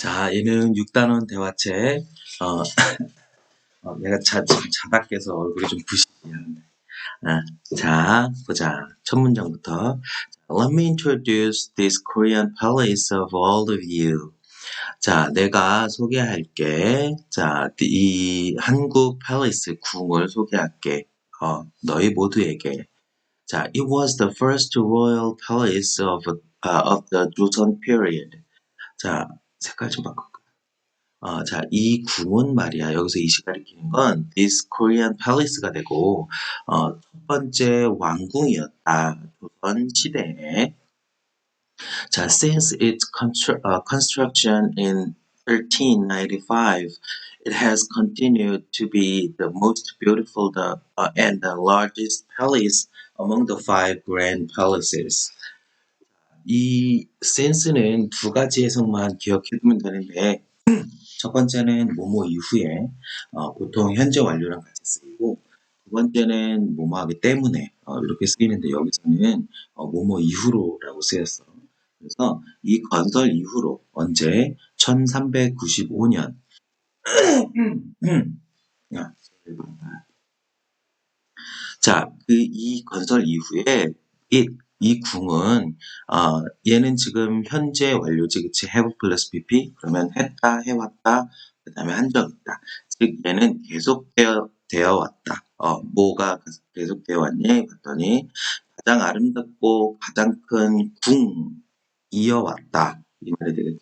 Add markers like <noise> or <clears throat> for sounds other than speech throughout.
자, 얘는 6단원 대화책. 어, 어, 내가 자, 자다 깨서 얼굴이 좀 부시는데. 아, 자, 보자. 첫 문장부터. Let me introduce this Korean palace of all of you. 자, 내가 소개할게. 자, 이 한국 팰리스 궁을 소개할게. 어, 너희 모두에게. 자, it was the first royal palace of, uh, of the Joseon period. 자, 색깔 좀 바꿀까? 어, 자, 이 궁은 말이야. 여기서 이시 가리키는 건 this Korean palace가 되고 어, 첫 번째 왕궁이었다. 조선 시대에. 자, since its constru, uh, construction in 1395, it has continued to be the most beautiful the, uh, and the largest palace among the five grand palaces. 이 since는 두 가지 해석만 기억해두면 되는데 첫 번째는 뭐뭐 이후에 어, 보통 현재 완료랑 같이 쓰이고 두 번째는 뭐뭐 하기 때문에 어, 이렇게 쓰이는데 여기서는 어, 뭐뭐 이후로라고 쓰였어. 그래서 이 건설 이후로 언제? 1395년. <clears throat> 자, 그 이 건설 이후에 이, 이 궁은 어, 얘는 지금 현재 완료지 그치? have 플러스 pp? 그러면 했다 해왔다 그 다음에 한 적 있다. 즉 얘는 계속되어 되어 왔다. 어, 뭐가 계속되어 왔니? 봤더니 가장 아름답고 가장 큰 궁 이어왔다. 이 말이 되겠지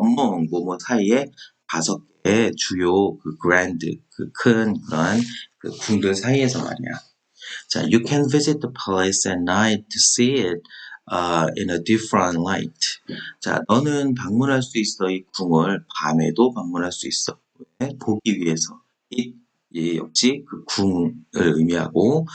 among 뭐뭐 사이에 다섯 개의 주요 그 grand 그큰 그런 그 궁들 사이에서 말이야. 자, you can visit the palace at night to see it uh, in a different light. 자, 너는 방문할 수 있어 이 궁을 밤에도 방문할 수 있어. 왜? 보기 위해서. 이, 이 역시 그 궁을 의미하고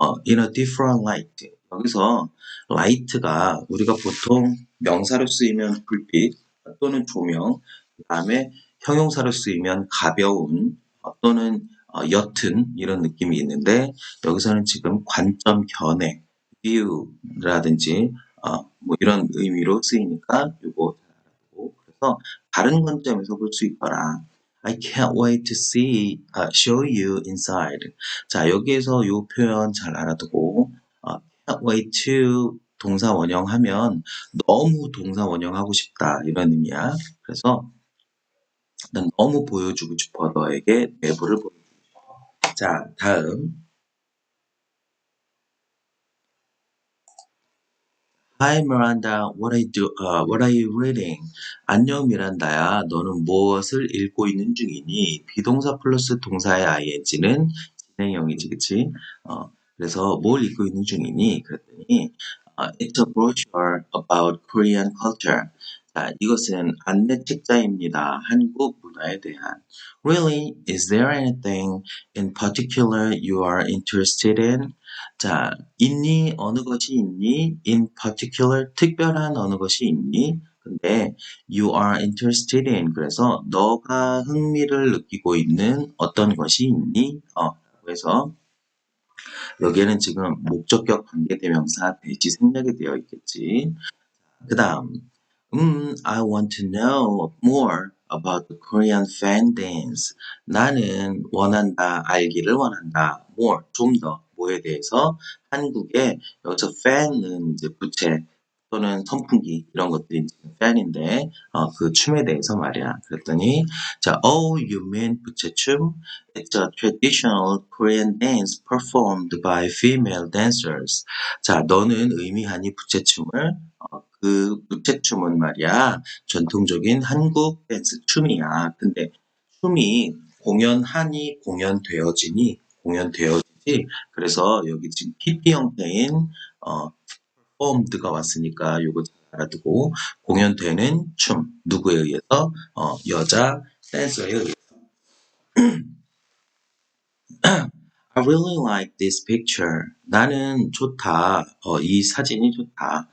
어, in a different light. 여기서 light가 우리가 보통 명사로 쓰이면 불빛 또는 조명, 그 다음에 형용사로 쓰이면 가벼운 어, 또는 어, 옅은 이런 느낌이 있는데 여기서는 지금 관점 견해, view라든지 어, 뭐 이런 의미로 쓰이니까 이거 잘 알아두고 그래서 다른 관점에서 볼 수 있더라. I can't wait to see, uh, show you inside. 자 여기에서 이 표현 잘 알아두고 uh, can't wait to 동사 원형하면 너무 동사 원형하고 싶다 이런 의미야. 그래서 난 너무 보여주고 싶어 너에게 내부를 싶어. 자 다음 Hi Miranda, what are you do? Uh, what are you reading? 안녕 미란다야, 너는 무엇을 읽고 있는 중이니? 비동사 플러스 동사의 ing는 진행형이지, 그치? 어, 그래서 뭘 읽고 있는 중이니? 그랬더니 uh, it's a brochure about Korean culture. 자, 이것은 안내 책자입니다. 한국 문화에 대한. Really? Is there anything in particular you are interested in? 자, 있니? 어느 것이 있니? In particular, 특별한 어느 것이 있니? 근데 you are interested in 그래서 너가 흥미를 느끼고 있는 어떤 것이 있니? 어, 그래서 여기에는 지금 목적격 관계대명사 대지 생략이 되어 있겠지. 그 다음, 음, I want to know more about the Korean fan dance. 나는 원한다, 알기를 원한다. more, 좀 더, 뭐에 대해서 한국의 여기서 fan은 이제 부채 또는 선풍기 이런 것들이 fan인데 어, 그 춤에 대해서 말이야. 그랬더니 자, oh, you mean 부채춤? It's a traditional Korean dance performed by female dancers. 자, 너는 의미하니 부채춤을 어, 그 부채춤은 말이야 전통적인 한국 댄스 춤이야. 근데 춤이 공연하니 공연되어지니 공연되어지지. 그래서 여기 지금 PP 형태인 어, performed가 왔으니까 요거 잘 알아두고 공연되는 춤 누구에 의해서 어, 여자 댄서에 의해서. <clears throat> I really like this picture. 나는 좋다. 어, 이 사진이 좋다.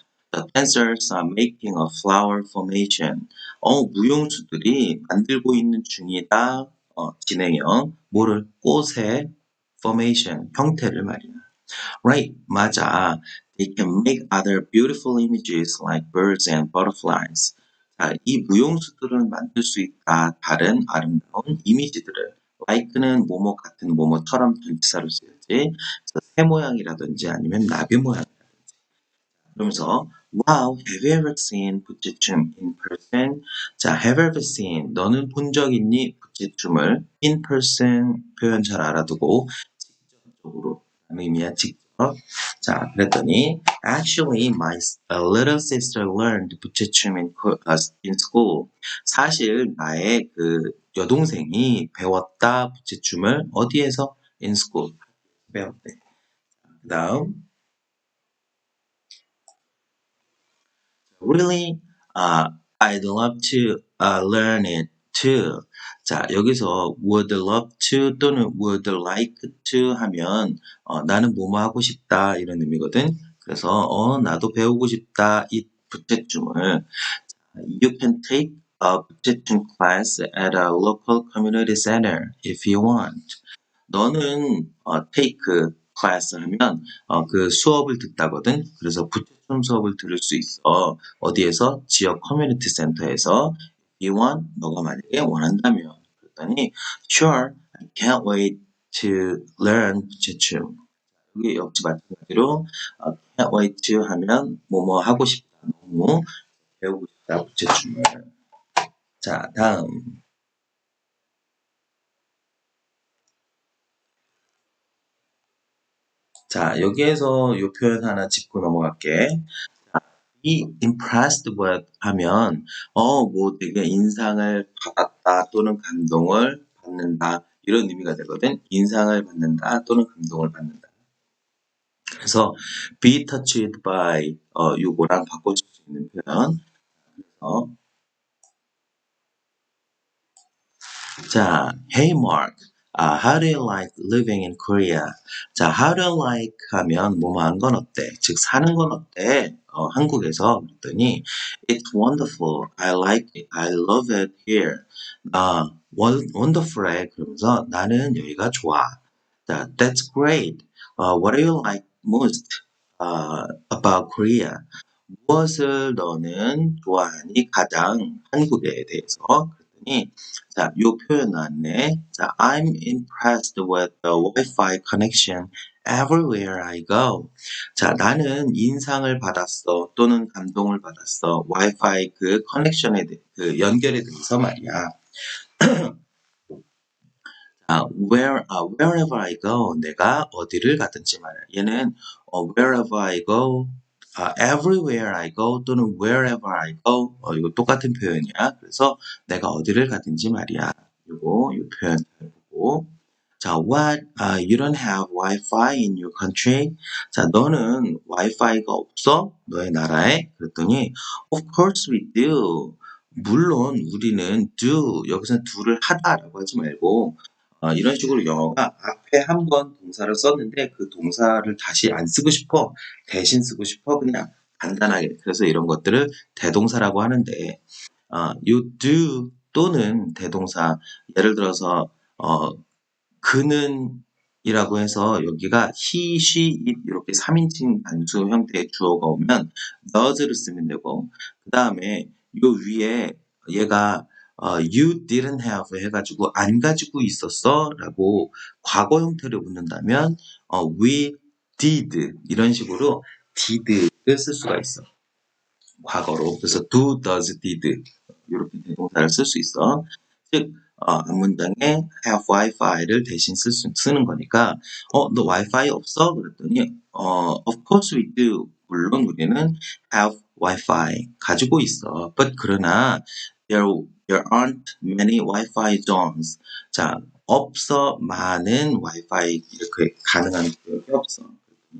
Dancers are making a flower formation. 어, 무용수들이 만들고 있는 중이다. 어, 진행형. 뭐를? 꽃의 formation, 형태를 말이야. Right, 맞아. They can make other beautiful images like birds and butterflies. 자, 이 무용수들은 만들 수 있다. 다른 아름다운 이미지들을. like는 뭐뭐 같은 뭐뭐처럼 전치사로 쓰였지. 새 모양이라든지 아니면 나비 모양이라든지. 그러면서 Wow, have you ever seen 부채춤 in person? 자, have you ever seen? 너는 본 적 있니? 부채춤을 in person 표현 잘 알아두고 직접적으로 의미야 직접. 자, 그랬더니 actually my uh, little sister learned 부채춤 in, uh, in school. 사실 나의 그 여동생이 배웠다 부채춤을 어디에서 in school 배웠대. 그다음 really uh, I'd love to uh, learn it too. 자, 여기서 would love to 또는 would like to 하면 어, 나는 뭐뭐 하고 싶다 이런 의미거든. 그래서 어, 나도 배우고 싶다 이 부채춤을 You can take a 부채춤 class at a local community center if you want. 너는 어, take class 하면 어, 그 수업을 듣다거든. 그래서 부채 춤 수업을 들을 수 있어. 어디에서? 지역 커뮤니티 센터에서. Want, 너가 만약에 원한다면. 그랬더니 Sure, I can't wait to learn 부채춤. 여기 역시 마찬가지로 어, can't wait to 하면 뭐뭐 하고 싶다. 너무 배우고 싶다. 부채춤을. 자, 다음. 자, 여기에서 요 표현 하나 짚고 넘어갈게. 자, be impressed with 하면, 어, 뭐 되게 인상을 받았다 또는 감동을 받는다. 이런 의미가 되거든. 인상을 받는다 또는 감동을 받는다. 그래서 be touched by, 어, 요거랑 바꿔줄 수 있는 표현. 그래서, 자, hey Mark, uh, how do you like living in Korea? 자, how do you like 하면 뭐뭐 한 건 어때? 즉 사는 건 어때? 어, 한국에서 그랬더니 it's wonderful. I like it. I love it here. 아, 원, wonderful해. 그러면서 나는 여기가 좋아. 자, that's great. Uh, what do you like most uh, about Korea? 무엇을 너는 좋아하니 가장 한국에 대해서 그랬더니 자, 요 표현 나왔네. 자, I'm impressed with the Wi-Fi connection everywhere I go. 자, 나는 인상을 받았어 또는 감동을 받았어. 와이파이 그 커넥션에 대, 그 연결에 대해서 말이야. 아, where, 아, wherever I go, 내가 어디를 가든지 말이야. 얘는 어, wherever I go, 아, everywhere I go 또는 wherever I go, 어, 이거 똑같은 표현이야. 그래서 내가 어디를 가든지 말이야. 요거, 요 표현 잘 보고. 자, what, uh, you don't have Wi-Fi in your country? 자, 너는 와이파이가 없어? 너의 나라에? 그랬더니, of course we do. 물론 우리는 do, 여기서 do를 하다라고 하지 말고, 어, 이런 식으로 영어가 앞에 한 번 동사를 썼는데 그 동사를 다시 안 쓰고 싶어. 대신 쓰고 싶어. 그냥 간단하게. 그래서 이런 것들을 대동사라고 하는데, 어, you do 또는 대동사, 예를 들어서, 어, 그는 이라고 해서 여기가 he, she, it 이렇게 3인칭 단수 형태의 주어가 오면 does를 쓰면 되고 그 다음에 요 위에 얘가 어, you didn't have 해가지고 안 가지고 있었어 라고 과거 형태를 묻는다면 어, we did 이런 식으로 did를 쓸 수가 있어 과거로 그래서 do, does, did 이렇게 대동사를 쓸 수 있어 즉 어, 앞문장에 have Wi-Fi를 대신 쓸 수, 쓰는 거니까 어, 너 와이파이 없어? 그랬더니 어, of course we do. 물론 우리는 have Wi-Fi 가지고 있어. But 그러나 there, there aren't many Wi-Fi zones. 자, 없어 많은 와이파이 이렇게 가능한 지역이 없어.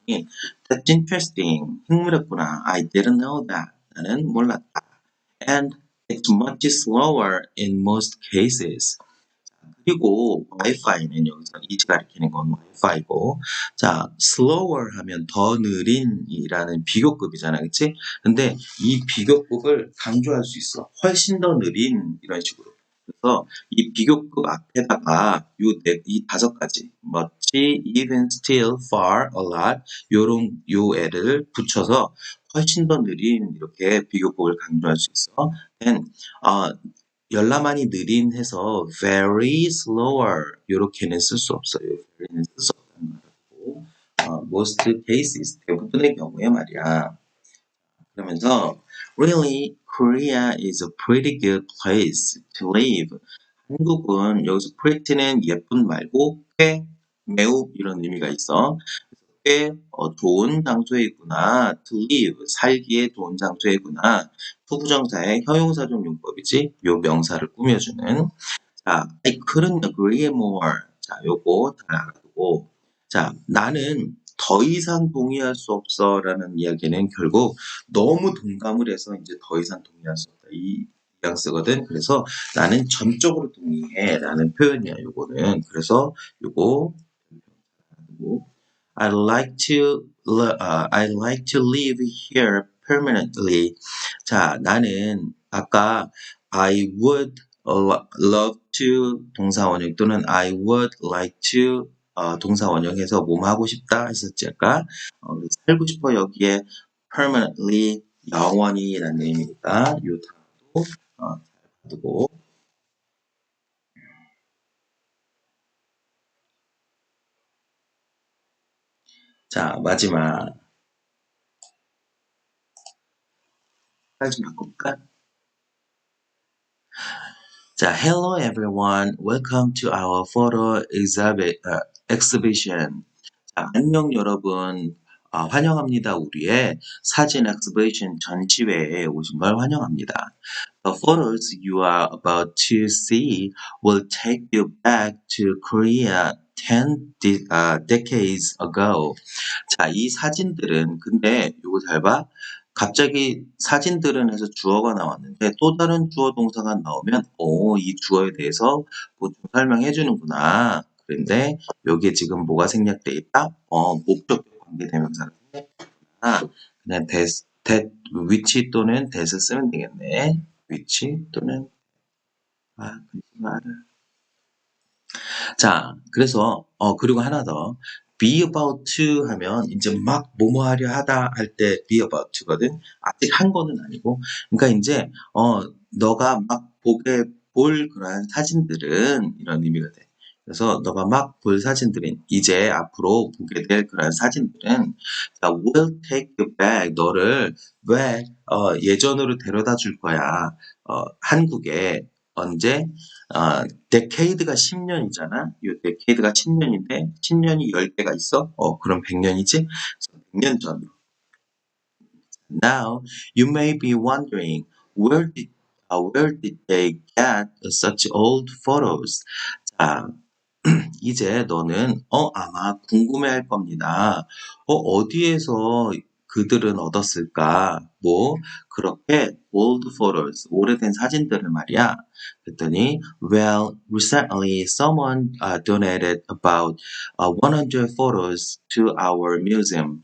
그랬더니 That's interesting. 흥미롭구나. I didn't know that. 나는 몰랐다. And it's much slower in most cases. 그리고 와이파이는 여기서 이지 가리키는 건 와이파이고 자 slower 하면 더 느린이라는 비교급이잖아 그치? 근데 이 비교급을 강조할 수 있어 훨씬 더 느린 이런 식으로 그래서 이 비교급 앞에다가 요 네, 이 다섯 가지 much, even, still, far, a lot 요런 요 애를 붙여서 훨씬 더 느린 이렇게 비교급을 강조할 수 있어. then 어, 열나만이 느린 해서 very slower 요렇게는 쓸 수 없어요. very는 쓸 수 없다는 말이고 어, most cases 대부분의 경우에 말이야. 그러면서 really Korea is a pretty good place to live. 한국은 여기서 pretty는 예쁜 말고 꽤 매우 이런 의미가 있어. 꽤 어, 좋은 장소에 있구나. to live 살기에 좋은 장소에 있구나. 투부정사의 형용사적 용법이지. 요 명사를 꾸며주는. 자, I couldn't agree more. 자, 요거 다 알아두고. 자, 나는 더 이상 동의할 수 없어 라는 이야기는 결국 너무 동감을 해서 이제 더 이상 동의할 수 없다. 이 뉘앙스거든. 그래서 나는 전적으로 동의해 라는 표현이야. 요거는. 그래서 요거 I like to uh, I like to live here permanently. 자, 나는 아까 I would love to 동사 원형 또는 I would like to 어, 동사 원형해서 뭐뭐 하고 싶다 했었지 아까 어, 살고 싶어 여기에 permanently 영원히 라는 의미니까 요 단어도 어, 잘 두고 자 마지막 좀 바꿀까? 자, hello everyone. Welcome to our photo exhibit, uh, exhibition. 자, 안녕 여러분. 아, 환영합니다. 우리의 사진 exhibition 전시회에 오신 걸 환영합니다. The photos you are about to see will take you back to Korea 10 de, uh, decades ago. 자, 이 사진들은 근데 이거 잘 봐. 갑자기 사진들은 해서 주어가 나왔는데 또 다른 주어 동사가 나오면 어, 이 주어에 대해서 보충 설명해 주는구나. 그런데 여기에 지금 뭐가 생략돼 있다? 어, 목적 관계대명사가 생략됐구나. 그냥 des, that, 위치 또는 that을 쓰면 되겠네. 위치 또는 아, 그 말을 자, 그래서 어 그리고 하나 더 be about to 하면 이제 막 뭐뭐 하려 하다 할 때 be about to거든. 아직 한 거는 아니고. 그러니까 이제 어 너가 막 보게 볼 그러한 사진들은 이런 의미가 돼. 그래서 너가 막 볼 사진들은 이제 앞으로 보게 될 그런 사진들은 자, will take you back 너를 왜 어, 예전으로 데려다 줄 거야. 어, 한국에 언제 어, 데케이드가 10년이잖아. 이 데케이드가 10년인데 10년이 10개가 있어? 어, 그럼 100년이지? 100년 전으로. Now you may be wondering where did uh, where did they get such old photos? 자, 이제 너는 어 아마 궁금해할 겁니다. 어 어디에서 그들은 얻었을까? 뭐 그렇게 old photos 오래된 사진들을 말이야. 그랬더니 well recently someone uh, donated about uh, 100 photos to our museum.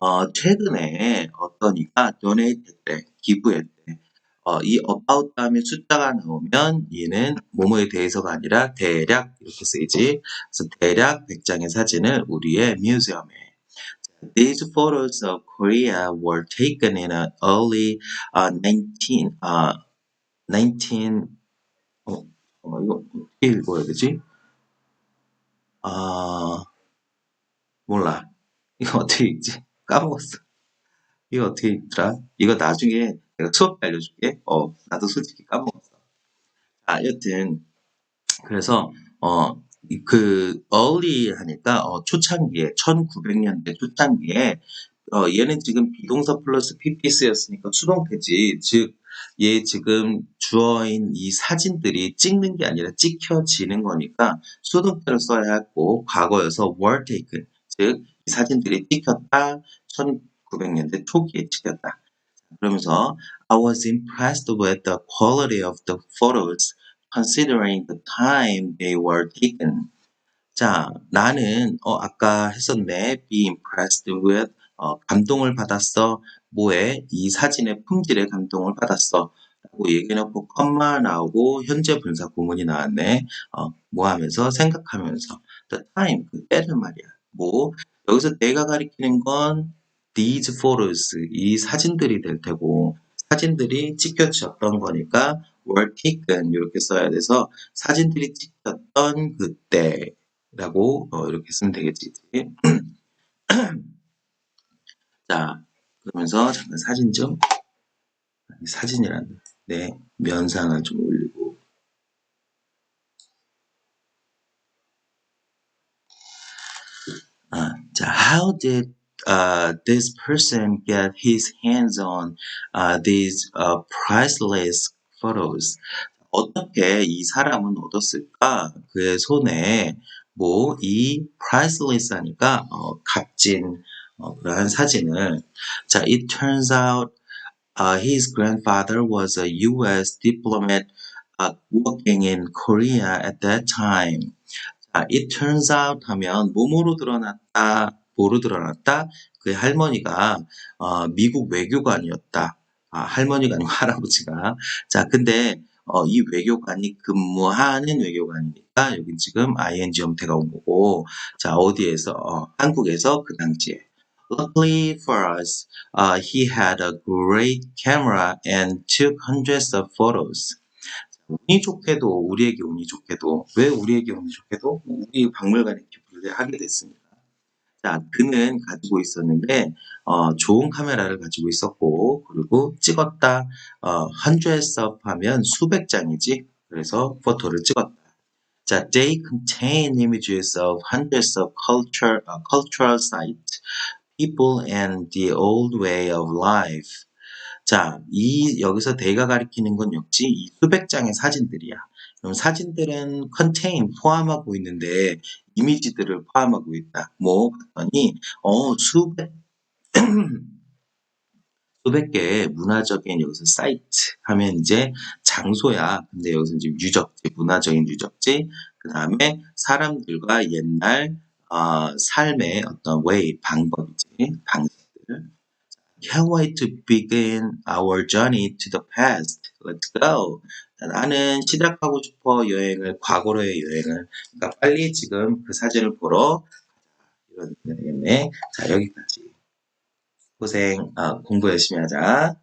어, 최근에 어떤 이가 donate 했대, 기부했대. 어, 이 about 다음에 숫자가 나오면 얘는 뭐뭐에 대해서가 아니라 대략 이렇게 쓰이지. 그래서 대략 100장의 사진을 우리의 뮤지엄에 These photos of Korea were taken in a early uh, 19, uh, 19, 어, 어, 이거 어떻게 읽어야 되지? 아, 몰라. 이거 어떻게 읽지? 까먹었어. 이거 어떻게 읽더라? 이거 나중에 내가 수업 때 알려줄게. 어, 나도 솔직히 까먹었어. 아, 여튼, 그래서, 어, 그 early 하니까 어, 초창기에 1900년대 초창기에 어, 얘는 지금 비동사 플러스 pps였으니까 수동태지. 즉 얘 지금 주어인 이 사진들이 찍는 게 아니라 찍혀지는 거니까 수동태를 써야 했고 과거여서 were taken. 즉 이 사진들이 찍혔다. 1900년대 초기에 찍혔다. 그러면서 I was impressed with the quality of the photos considering the time they were taken. 자, 나는 어 아까 했었네. be impressed with 어, 감동을 받았어. 뭐에 이 사진의 품질에 감동을 받았어. 라고 얘기해놓고 컴마 나오고 현재 분사 구문이 나왔네. 어, 뭐 하면서 생각하면서 the time 그 때를 말이야. 뭐 여기서 내가 가리키는 건 these photos 이 사진들이 될 테고 사진들이 찍혀졌던 거니까 were taken 이렇게 써야 돼서 사진들이 찍혔던 그때라고 어, 이렇게 쓰면 되겠지. 자 그러면서 잠깐 사진 좀 사진이란 네 면상을 좀 올리고 아, 자 how did uh, this person get his hands on uh, these uh, priceless photos 어떻게 이 사람은 얻었을까 그의 손에 뭐 이 priceless 하니까 어, 값진 어, 그러한 사진을 자 it turns out Uh, his grandfather was a U.S. diplomat uh, working in Korea at that time. 자, it turns out 하면 뭐뭐로 드러났다, 뭐로 드러났다? 그 할머니가 어, 미국 외교관이었다. 아, 할머니가 아니고 <laughs> 할아버지가. 자, 근데 어, 이 외교관이 근무하는 외교관이니까 여기 지금 ing 형태가 온 거고, 자 어디에서 어, 한국에서 그 당시에. Luckily for us, uh, he had a great camera and took hundreds of photos. 운이 좋게도 우리에게 운이 좋게도 왜 우리에게 운이 좋게도 우리 박물관에 기부를 하게 됐습니다. 자, 그는 가지고 있었는데 어, 좋은 카메라를 가지고 있었고 그리고 찍었다 어, hundreds of 하면 수백 장이지 그래서 포토를 찍었다. 자, they contain images of hundreds of culture, uh, cultural sites, people and the old way of life. 자, 이 여기서 they가 가리키는 건 역시 이 수백 장의 사진들이야. 사진들은 contain 포함하고 있는데 이미지들을 포함하고 있다. 뭐 봤더니 어 수백 <clears throat> 수백 개의 문화적인 여기서 사이트 하면 이제 장소야. 근데 여기서 이제 유적지, 문화적인 유적지. 그 다음에 사람들과 옛날 어, 삶의 어떤 way, 방법이지, 방식들. Can't wait to begin our journey to the past. Let's go. 나는 시작 하고 싶어 여행을, 과거로의 여행을. 그러니까 빨리 지금 그 사진을 보러. 이런 되겠네. 자, 여기까지. 고생, 아, 공부 열심히 하자.